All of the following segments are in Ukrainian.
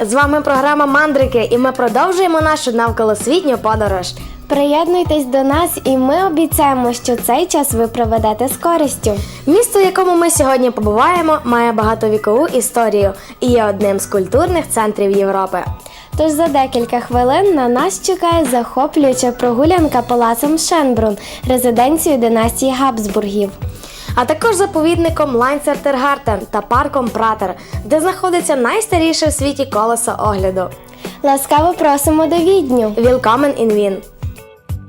З вами програма Мандрики, і ми продовжуємо нашу навколосвітню подорож. Приєднуйтесь до нас, і ми обіцяємо, що цей час ви проведете з користю. Місто, в якому ми сьогодні побуваємо, має багатовікову історію і є одним з культурних центрів Європи. Тож за декілька хвилин на нас чекає захоплююча прогулянка палацом Шенбрун, резиденцією династії Габсбургів. А також заповідником Лайнцертергартен та парком Пратер, де знаходиться найстаріше в світі колесо огляду. Ласкаво просимо до Відню. Вілкамен in Wien.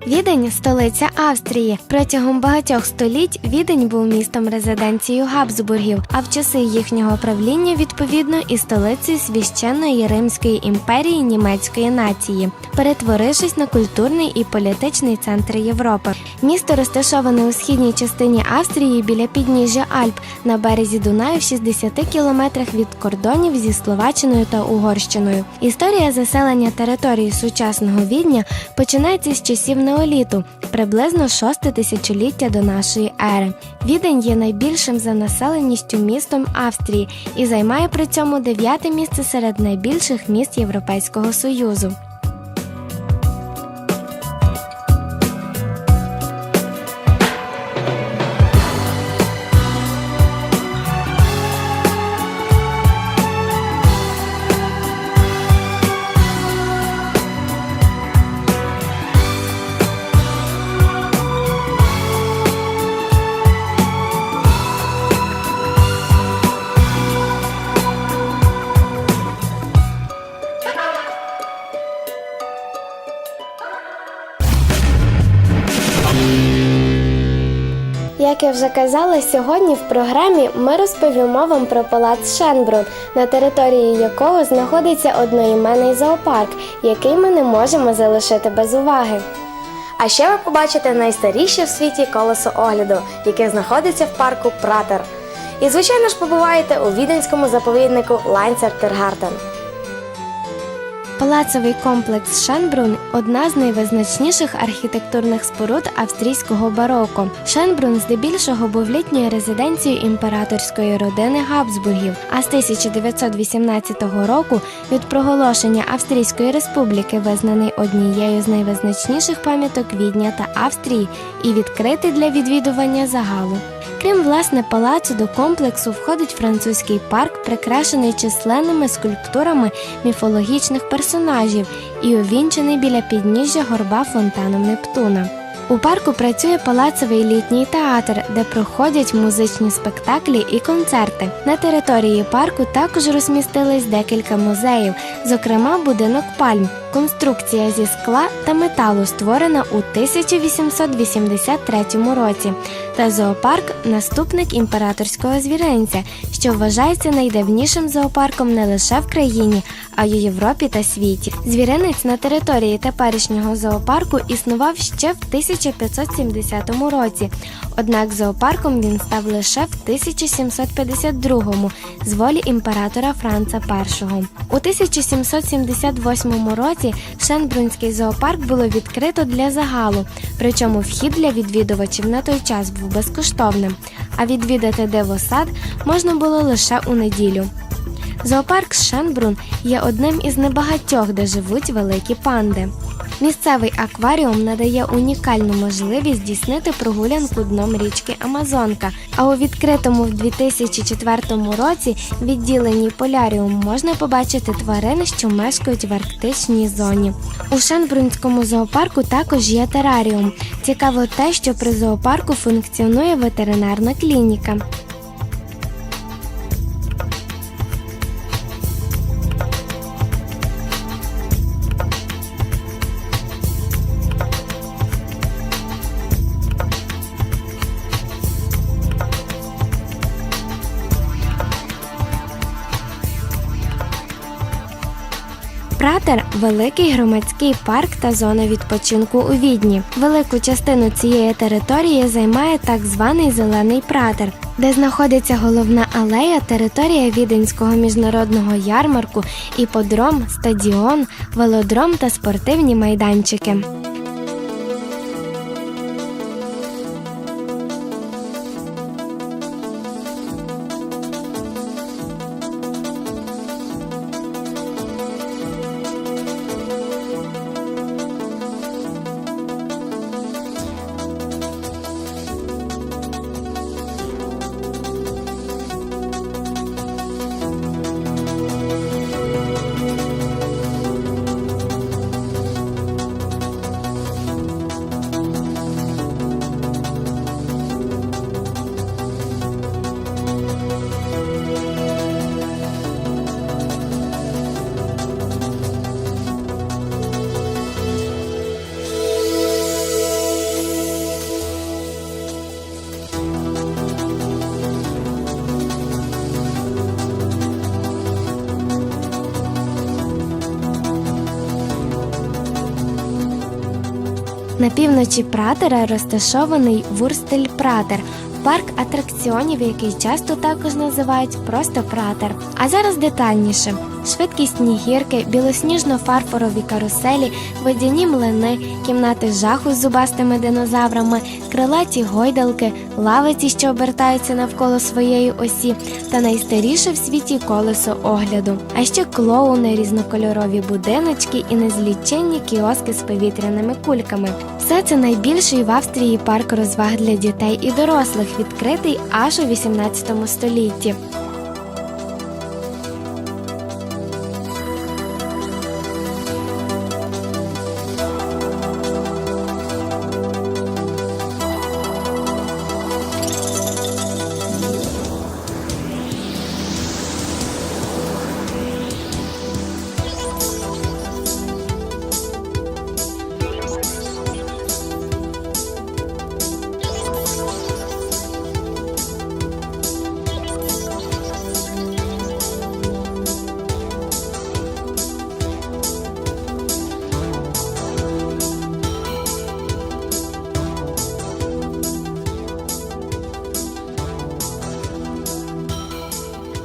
Відень столиця Австрії. Протягом багатьох століть Відень був містом резиденцією Габсбургів, а в часи їхнього правління відповідно і столицею священної Римської імперії німецької нації, перетворившись на культурний і політичний центр Європи. Місто розташоване у східній частині Австрії біля підніжжя Альп на березі Дунаю в 60 кілометрах від кордонів зі Словаччиною та Угорщиною. Історія заселення території сучасного Відня починається з часів неоліту, приблизно 6 тисячоліття до нашої ери. Відень є найбільшим за населеністю містом Австрії і займає при цьому дев'яте місце серед найбільших міст Європейського Союзу. Як я вже казала, сьогодні в програмі ми розповімо вам про палац Шенбрун, на території якого знаходиться одноіменний зоопарк, який ми не можемо залишити без уваги. А ще ви побачите найстаріше в світі колесо огляду, яке знаходиться в парку Пратер. І, звичайно ж, побуваєте у віденському заповіднику Лайнцертергартен. Палацовий комплекс Шенбрун одна з найвизначніших архітектурних споруд австрійського бароко. Шенбрун здебільшого був літньою резиденцією імператорської родини Габсбургів. А з 1918 року від проголошення Австрійської республіки визнаний однією з найвизначніших пам'яток Відня та Австрії і відкритий для відвідування загалу. Крім власне палацу, до комплексу входить французький парк, прикрашений численними скульптурами міфологічних персонажів і увінчений біля підніжжя горба фонтаном Нептуна. У парку працює палацовий літній театр, де проходять музичні спектаклі і концерти. На території парку також розмістились декілька музеїв, зокрема будинок пальм, конструкція зі скла та металу, створена у 1883 році, та зоопарк наступник імператорського звіринця, що вважається найдавнішим зоопарком не лише в країні, а й у Європі та світі. Звіринець на території теперішнього зоопарку існував ще в 1570 році. Однак зоопарком він став лише в 1752 з волі імператора Франца І. У 1778 році Шенбрунський зоопарк було відкрито для загалу, причому вхід для відвідувачів на той час був безкоштовним, а відвідати дивосад можна було лише у неділю. Зоопарк Шенбрун є одним із небагатьох, де живуть великі панди. Місцевий акваріум надає унікальну можливість здійснити прогулянку дном річки Амазонка. А у відкритому в 2004 році відділенні поляріум можна побачити тварин, що мешкають в арктичній зоні. У Шенбрунському зоопарку також є тераріум. Цікаво те, що при зоопарку функціонує ветеринарна клініка. Пратер великий громадський парк та зона відпочинку у Відні. Велику частину цієї території займає так званий зелений пратер, де знаходиться головна алея, територія віденського міжнародного ярмарку, іподром, стадіон, велодром та спортивні майданчики. На півночі Пратера розташований Вурстель Пратер. Парк атракціонів, який часто також називають просто пратер. А зараз детальніше: швидкісні гірки, білосніжно-фарфорові каруселі, водяні млини, кімнати жаху з зубастими динозаврами, крилаті гойдалки, лавиці, що обертаються навколо своєї осі, та найстаріше в світі колесо огляду. А ще клоуни, різнокольорові будиночки і незліченні кіоски з повітряними кульками. Все це найбільший в Австрії парк розваг для дітей і дорослих, відкритий аж у 18 столітті.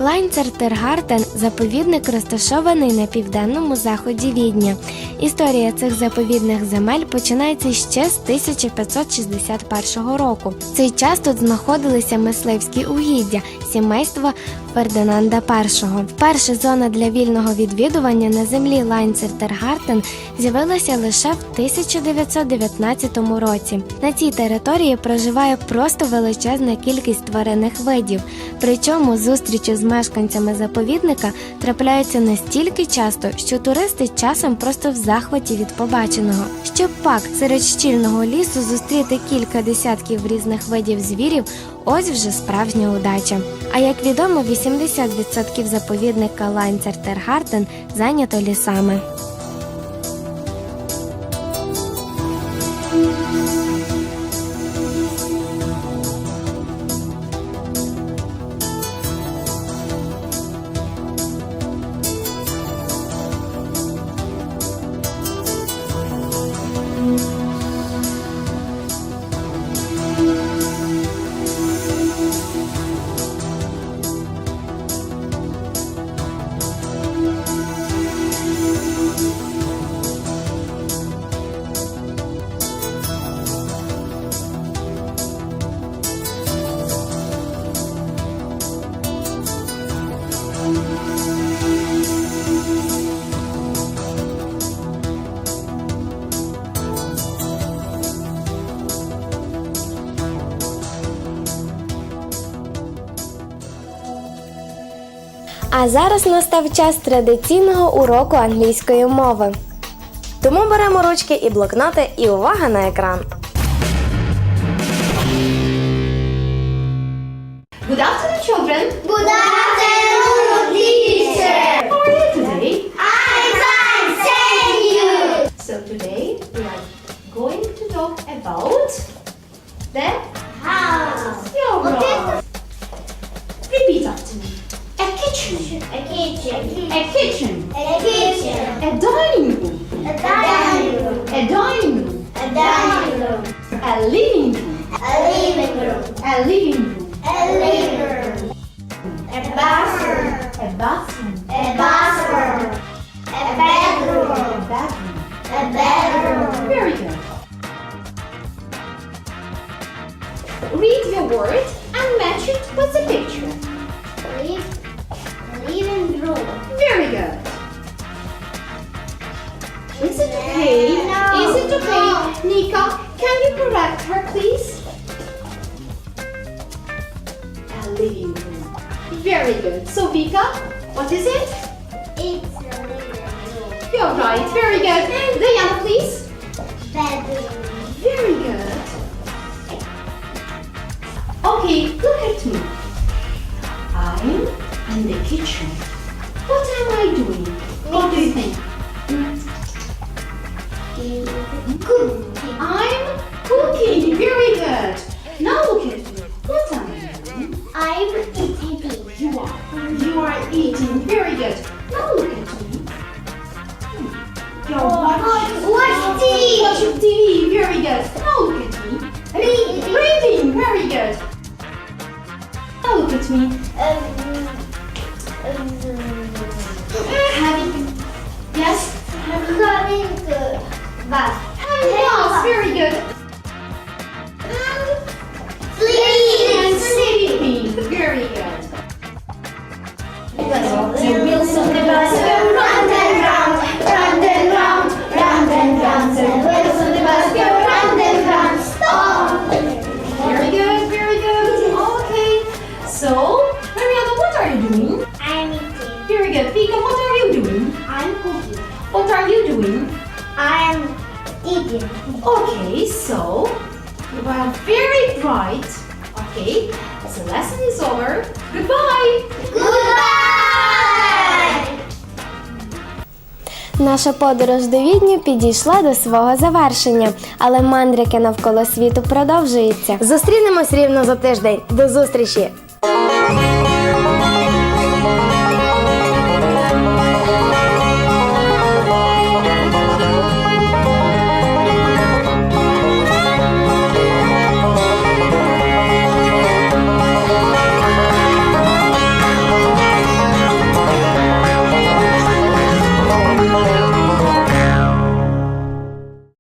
Лайнцертергартен заповідник розташований на південному заході Відня. Історія цих заповідних земель починається ще з 1561 року. В цей час тут знаходилися мисливські угіддя сімейства Фердинанда І. Вперше зона для вільного відвідування на землі Лайнцертергартен з'явилася лише в 1919 році. На цій території проживає просто величезна кількість тваринних видів. Причому зустрічі з мешканцями заповідника трапляються настільки часто, що туристи часом просто в захваті від побаченого. Щоб пак серед щільного лісу зустріти кілька десятків різних видів звірів, ось вже справжня удача. А як відомо, 80% заповідника Лайнцертергартен зайнято лісами. А зараз настав час традиційного уроку англійської мови. Тому беремо ручки і блокноти, і увага на екран. Good afternoon, children. Good afternoon, teacher. How are you today? I'm fine, thank you. So today we are going to talk about the House. your Okay. A kitchen. A kitchen. A kitchen. A dining room. Nika, can you correct her, please? A living room. Very good. So, Vika, what is it? It's a living room. You're right. Very good. Diana, please. Bedroom. Very good. Okay, look at me. I'm in the kitchen. Good. Now look at me. Hmm. Watching. Watch TV. Watching TV. Very good. Now look at me. Reading. Very good. Now look at me. Having. Yes. Having. Having bus. Having lost. Very good. You doing? I'm eating. Okay, so you are very bright. Okay, so lesson is over. Goodbye. Goodbye! Наша подорож до Відню підійшла до свого завершення, але мандрики навколо світу продовжуються. Зустрінемось рівно за тиждень. До зустрічі!